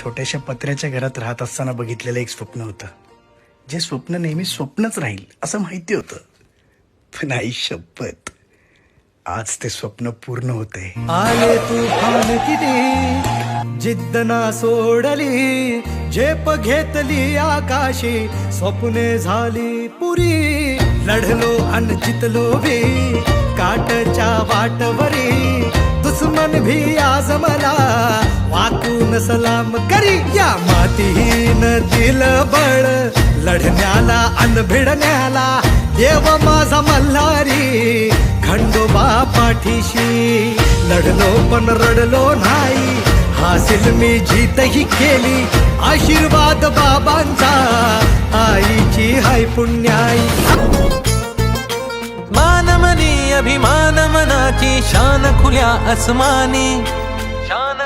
छोट्याशा पत्र्याच्या घरात राहत असताना बघितलेलं एक स्वप्न होतं. जे स्वप्न नेहमी स्वप्नच राहील असं माहिती होतं. पण आई शपथ आज ते स्वप्न पूर्ण होते आले तू किती जिद्द ना सोडली झेप घेतली आकाशी स्वप्ने झाली पुरी. लढलो अन जितलो भी काटच्या वाटवरी. दुश्मन भी आज मला वाकून सलाम करी या मातीहीन दिल बळ लढण्याला अन भिडण्याला देव माझा मल्हारी. खंडोबा पाठीशी लढलो पण रडलो नाही. हासिल मी जीतही केली. आशीर्वाद बाबांचा. आईची हाय पुण्याई. मानमनी अभिमान मनाची शान खुल्या अस्मानी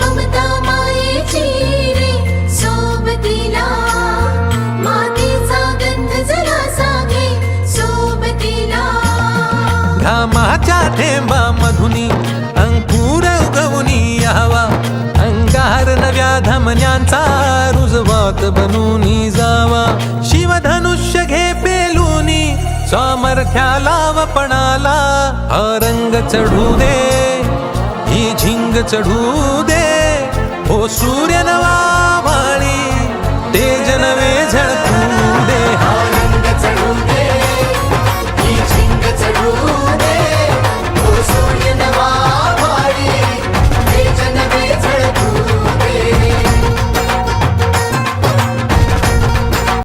ममता मायेची रे सोबतीला. मातीचा गंध जरा सागे सोबतीला. घामाच्या थेंबा मधुनी अंकुर उगवनी यावा. अंगार नव्या धमन्यांचा रुजवात बनूनी जावा. शिवधनुष्य घे पेलूनी सामर्थ्याला वपणाला हा रंग चढू दे. झिंग चढू दे.